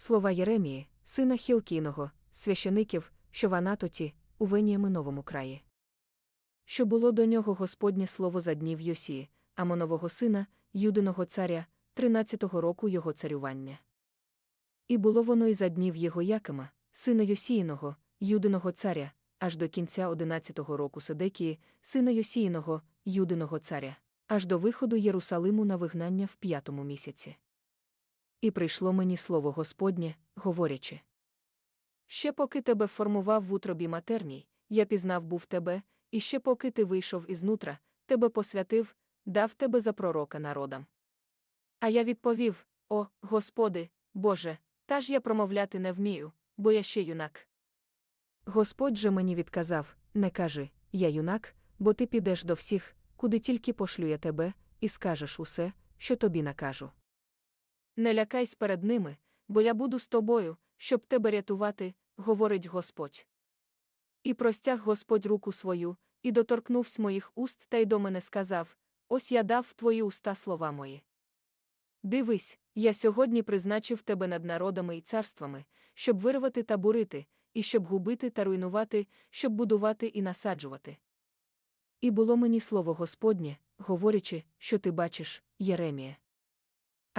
Слова Єремії, сина Хілкіного, священиків, що в Анатоті, у Веніяминовому краї. Що було до нього Господнє слово за днів Йосії, Амонового сина, Юдиного царя, 13-го року його царювання. І було воно і за днів його Якима, сина Йосіїного, Юдиного царя, аж до кінця 11-го року Седекії, сина Йосіїного, Юдиного царя, аж до виходу Єрусалиму на вигнання в п'ятому місяці. І прийшло мені слово Господнє, говорячи. Ще поки тебе формував в утробі матерній, я пізнав був тебе, і ще поки ти вийшов із нутра, тебе посвятив, дав тебе за пророка народам. А я відповів: О, Господи, Боже, та ж я промовляти не вмію, бо я ще юнак. Господь же мені відказав: Не кажи, я юнак, бо ти підеш до всіх, куди тільки пошлю я тебе, і скажеш усе, що тобі накажу. Не лякайсь перед ними, бо я буду з тобою, щоб тебе рятувати, говорить Господь. І простяг Господь руку свою, і доторкнувсь моїх уст та й до мене сказав: Ось я дав в твої уста слова мої. Дивись, я сьогодні призначив тебе над народами і царствами, щоб вирвати та бурити, і щоб губити та руйнувати, щоб будувати і насаджувати. І було мені слово Господнє, говорячи, що ти бачиш, Єремія.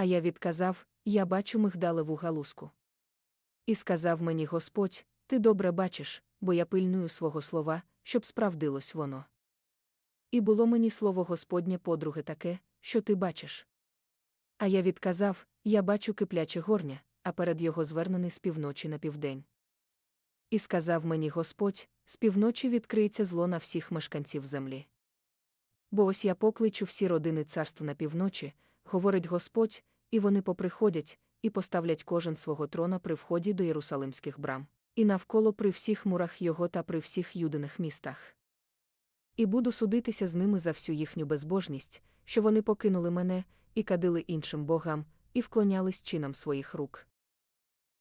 А я відказав: Я бачу мигдалеву галузку. І сказав мені Господь: Ти добре бачиш, бо я пильную свого слова, щоб справдилось воно. І було мені слово Господнє подруге таке, що ти бачиш. А я відказав: Я бачу кипляче горня, а перед його звернений з півночі на південь. І сказав мені Господь: з півночі відкриється зло на всіх мешканців землі. Бо ось я покличу всі родини царств на півночі, говорить Господь, і вони поприходять, і поставлять кожен свого трона при вході до єрусалимських брам, і навколо при всіх мурах його та при всіх юдиних містах. І буду судитися з ними за всю їхню безбожність, що вони покинули мене, і кадили іншим богам, і вклонялись чинам своїх рук.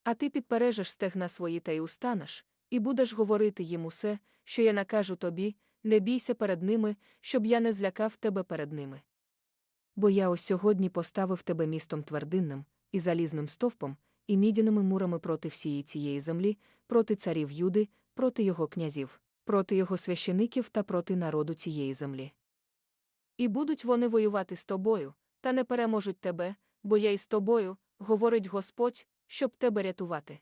А ти підпережеш стегна свої та й устанеш, і будеш говорити їм усе, що я накажу тобі, не бійся перед ними, щоб я не злякав тебе перед ними. Бо я ось сьогодні поставив тебе містом твердинним, і залізним стовпом, і мідяними мурами проти всієї цієї землі, проти царів Юди, проти його князів, проти його священиків та проти народу цієї землі. І будуть вони воювати з тобою, та не переможуть тебе, бо я із тобою, говорить Господь, щоб тебе рятувати.